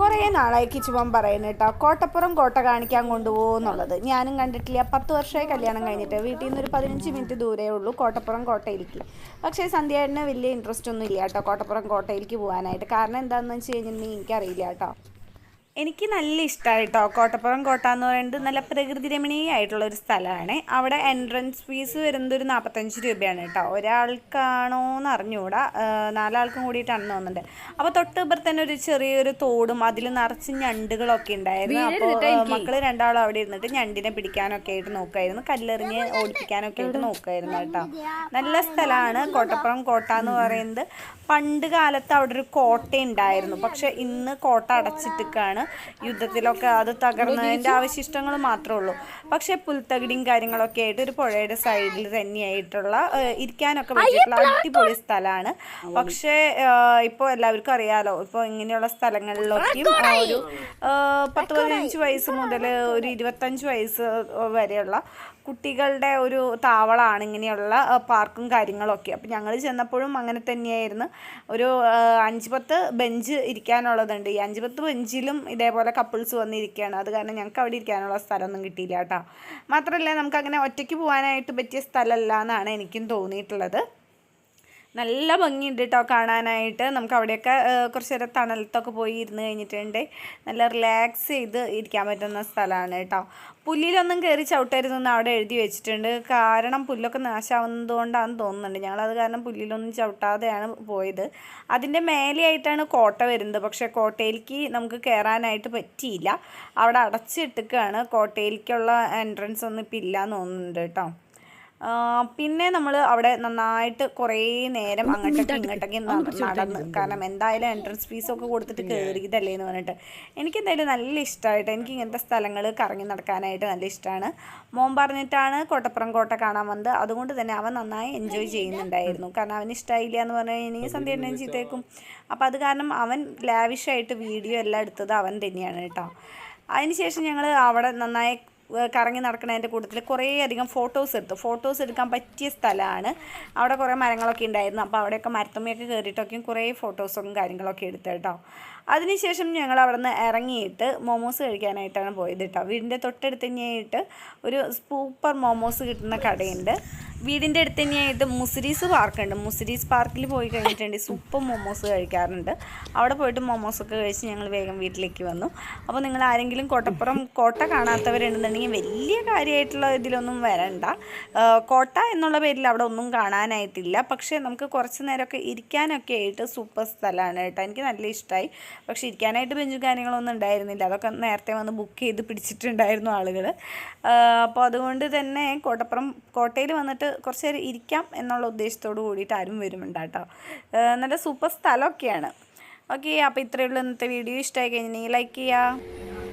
കുറേ നാളായി കിച്ചുമൻ പറയുന്നത് കേട്ടോ. കോട്ടപ്പുറം കോട്ട കാണിക്കാൻ കൊണ്ടുപോകുന്നുള്ളത് ഞാനും കണ്ടിട്ടില്ല. പത്ത് വർഷമായി കല്യാണം കഴിഞ്ഞിട്ട്. വീട്ടിൽ നിന്ന് ഒരു പതിനഞ്ച് മിനിറ്റ് ദൂരേ ഉള്ളൂ. കോട്ടപ്പുറം കോട്ടയിലേക്ക്. പക്ഷേ സന്ധ്യേട്ടന് വലിയ ഇൻട്രസ്റ്റ് ഒന്നും ഇല്ല കേട്ടോ. കോട്ടപ്പുറം കോട്ടയിലേക്ക് പോകാനായിട്ട്. കാരണം എന്താണെന്ന് വെച്ച് കഴിഞ്ഞിട്ടുണ്ടെങ്കിൽ എനിക്കറിയില്ല കേട്ടോ. എനിക്ക് നല്ല ഇഷ്ടമായി കേട്ടോ കോട്ടപ്പുറം കോട്ട എന്ന് പറയുന്നത് നല്ല പ്രകൃതി രമണീയമായിട്ടുള്ള ഒരു സ്ഥലമാണ്. അവിടെ എൻട്രൻസ് ഫീസ് വരുന്നത് ഒരു നാൽപ്പത്തഞ്ച് രൂപയാണ് കേട്ടോ. ഒരാൾക്കാണോ എന്ന് അറിഞ്ഞുകൂടാ നാലാൾക്കും കൂടിയിട്ടാണ് തോന്നുന്നുണ്ട്. അപ്പോൾ തൊട്ട് ഇപ്പുറത്ത് തന്നെ ഒരു ചെറിയൊരു തോടും അതിൽ നിറച്ച് ഞണ്ടുകളൊക്കെ ഉണ്ടായിരുന്നു. അപ്പോൾ മക്കൾ രണ്ടാളും അവിടെ ഇരുന്നിട്ട് ഞണ്ടിനെ പിടിക്കാനൊക്കെ ആയിട്ട് നോക്കുമായിരുന്നു കല്ലെറിഞ്ഞ് ഓടിപ്പിക്കാനൊക്കെ ആയിട്ട് നോക്കായിരുന്നു കേട്ടോ. നല്ല സ്ഥലമാണ് കോട്ടപ്പുറം കോട്ട എന്ന് പറയുന്നത്. പണ്ട് കാലത്ത് അവിടെ ഒരു കോട്ട ഉണ്ടായിരുന്നു പക്ഷെ ഇന്ന് കോട്ട അടച്ചിട്ടിക്കാണ് യുദ്ധത്തിലൊക്കെ അത് തകർന്നതിന്റെ അവശിഷ്ടങ്ങൾ മാത്രമേ ഉള്ളൂ. പക്ഷെ പുൽത്തകിടിയും കാര്യങ്ങളൊക്കെ ആയിട്ട് ഒരു പുഴയുടെ സൈഡിൽ തന്നെയായിട്ടുള്ള ഇരിക്കാനൊക്കെ പറ്റിയിട്ടുള്ള അടിപൊളി സ്ഥലമാണ്. പക്ഷേ ഇപ്പോൾ എല്ലാവർക്കും അറിയാലോ ഇപ്പോൾ ഇങ്ങനെയുള്ള സ്ഥലങ്ങളിലൊക്കെയും ഒരു പത്ത് പതിനഞ്ച് വയസ്സ് മുതൽ ഒരു ഇരുപത്തഞ്ച് വയസ്സ് വരെയുള്ള കുട്ടികളുടെ ഒരു താവളമാണ് ഇങ്ങനെയുള്ള പാർക്കും കാര്യങ്ങളൊക്കെ. അപ്പം ഞങ്ങൾ ചെന്നപ്പോഴും അങ്ങനെ തന്നെയായിരുന്നു. ഒരു അഞ്ച് പത്ത് ബെഞ്ച് ഇരിക്കാനുള്ളതുണ്ട്. ഈ അഞ്ച് പത്ത് ബെഞ്ചിലും ഇതേപോലെ കപ്പിൾസ് വന്നിരിക്കുകയാണ്. അത് കാരണം ഞങ്ങൾക്ക് അവിടെ ഇരിക്കാനുള്ള സ്ഥലമൊന്നും കിട്ടിയില്ല കേട്ടോ. മാത്രമല്ല നമുക്ക് അങ്ങനെ ഒറ്റയ്ക്ക് പോകാനായിട്ട് പറ്റിയ സ്ഥലമല്ല എന്നാണ് എനിക്കും തോന്നിയിട്ടുള്ളത്. നല്ല ഭംഗിയുണ്ട് കേട്ടോ കാണാനായിട്ട്. നമുക്ക് അവിടെയൊക്കെ കുറച്ച് നേരം തണലത്തൊക്കെ പോയി ഇരുന്ന് കഴിഞ്ഞിട്ടുണ്ട്. നല്ല റിലാക്സ് ചെയ്ത് ഇരിക്കാൻ പറ്റുന്ന സ്ഥലമാണ് കേട്ടോ. പുല്ലിലൊന്നും കയറി ചവിട്ടരുതെന്ന് അവിടെ എഴുതി വെച്ചിട്ടുണ്ട്. കാരണം പുല്ലൊക്കെ നാശാവുന്നത് കൊണ്ടാണെന്ന് തോന്നുന്നുണ്ട്. ഞങ്ങളത് കാരണം പുല്ലിലൊന്നും ചവിട്ടാതെയാണ് പോയത്. അതിന്റെ മേലെയായിട്ടാണ് കോട്ട വരുന്നത്. പക്ഷേ കോട്ടയിലേക്ക് നമുക്ക് കയറാനായിട്ട് പറ്റിയില്ല. അവിടെ അടച്ചിട്ടിക്കുകയാണ് കോട്ടയിലേക്കുള്ള എൻട്രൻസ് ഒന്നും ഇപ്പം ഇല്ലയെന്ന് തോന്നുന്നുണ്ട് കേട്ടോ. പിന്നെ നമ്മൾ അവിടെ നന്നായിട്ട് കുറേ നേരം അങ്ങോട്ടൊക്കെ ഇങ്ങോട്ടൊക്കെ നടന്നു. കാരണം എന്തായാലും എൻട്രൻസ് ഫീസൊക്കെ കൊടുത്തിട്ട് കയറിയതല്ലേ എന്ന് പറഞ്ഞിട്ട്. എനിക്ക് എന്തായാലും നല്ല ഇഷ്ടമായിട്ട് എനിക്ക് ഇങ്ങനത്തെ സ്ഥലങ്ങൾ കറങ്ങി നടക്കാനായിട്ട് നല്ല ഇഷ്ടമാണ് മോൻ പറഞ്ഞിട്ടാണ് കോട്ടപ്പുറം കോട്ട കാണാൻ വന്നത്. അതുകൊണ്ട് തന്നെ അവൻ നന്നായി എൻജോയ് ചെയ്യുന്നുണ്ടായിരുന്നു. കാരണം അവന് ഇഷ്ടമായില്ല എന്ന് പറഞ്ഞു കഴിഞ്ഞാൽ സന്ധ്യ എണ്ണയും ചീത്തേക്കും അപ്പോൾ അത് കാരണം അവൻ ലാവിഷായിട്ട് വീഡിയോ എല്ലാം എടുത്തത് അവൻ തന്നെയാണ് കേട്ടോ. അതിനുശേഷം ഞങ്ങൾ അവിടെ നന്നായി കറങ്ങി നടക്കുന്നതിന്റെ കൂട്ടത്തിൽ കുറേയധികം ഫോട്ടോസ് എടുത്തു. ഫോട്ടോസ് എടുക്കാൻ പറ്റിയ സ്ഥലമാണ് അവിടെ കുറേ മരങ്ങളൊക്കെ ഉണ്ടായിരുന്നു. അപ്പോൾ അവിടെയൊക്കെ മരത്തമ്മയൊക്കെ കയറിയിട്ടൊക്കെയും കുറേ ഫോട്ടോസും കാര്യങ്ങളൊക്കെ എടുത്തു കേട്ടോ. അതിനുശേഷം ഞങ്ങൾ അവിടെ നിന്ന് ഇറങ്ങിയിട്ട് മോമോസ് കഴിക്കാനായിട്ടാണ് പോയത് കേട്ടോ. വീടിന്റെ തൊട്ടടുത്ത് തന്നെയായിട്ട് ഒരു സൂപ്പർ മോമോസ് കിട്ടുന്ന കടയുണ്ട്. വീടിന്റെ അടുത്ത് തന്നെയായിട്ട് മുസിരീസ് പാർക്കുണ്ട് മുസിരീസ് പാർക്കിൽ പോയി കഴിഞ്ഞിട്ടുണ്ടെങ്കിൽ സൂപ്പർ മോമോസ് കഴിക്കാറുണ്ട്. അവിടെ പോയിട്ട് മോമോസ് ഒക്കെ കഴിച്ച് ഞങ്ങൾ വേഗം വീട്ടിലേക്ക് വന്നു. അപ്പോൾ നിങ്ങൾ ആരെങ്കിലും കോട്ടപ്പുറം കോട്ട കാണാത്തവരുണ്ടെന്നുണ്ടെങ്കിൽ വലിയ കാര്യമായിട്ടുള്ള ഇതിലൊന്നും വരണ്ട. കോട്ട എന്നുള്ള പേരിൽ അവിടെ ഒന്നും കാണാനായിട്ടില്ല. പക്ഷേ നമുക്ക് കുറച്ച് നേരമൊക്കെ ഇരിക്കാനൊക്കെ ആയിട്ട് സൂപ്പർ സ്ഥലമാണ് കേട്ടോ. എനിക്ക് നല്ല ഇഷ്ടമായി പക്ഷേ ഇരിക്കാനായിട്ട് ബെഞ്ചും കാര്യങ്ങളൊന്നും ഉണ്ടായിരുന്നില്ല. അതൊക്കെ നേരത്തെ വന്ന് ബുക്ക് ചെയ്ത് പിടിച്ചിട്ടുണ്ടായിരുന്നു ആളുകൾ അപ്പോൾ അതുകൊണ്ട് തന്നെ കോട്ടപ്പുറം കോട്ടയിൽ വന്നിട്ട് കുറച്ച് നേരം ഇരിക്കാം എന്നുള്ള ഉദ്ദേശത്തോട് കൂടിയിട്ട് ആരും വരുന്നുണ്ട് കേട്ടോ നല്ല സൂപ്പർ സ്ഥലമൊക്കെയാണ്. ഓക്കെ അപ്പോൾ ഇത്രയേ ഉള്ളൂ ഇന്നത്തെ വീഡിയോ. ഇഷ്ടമായി കഴിഞ്ഞിട്ടുണ്ടെങ്കിൽ ലൈക്ക് ചെയ്യുക.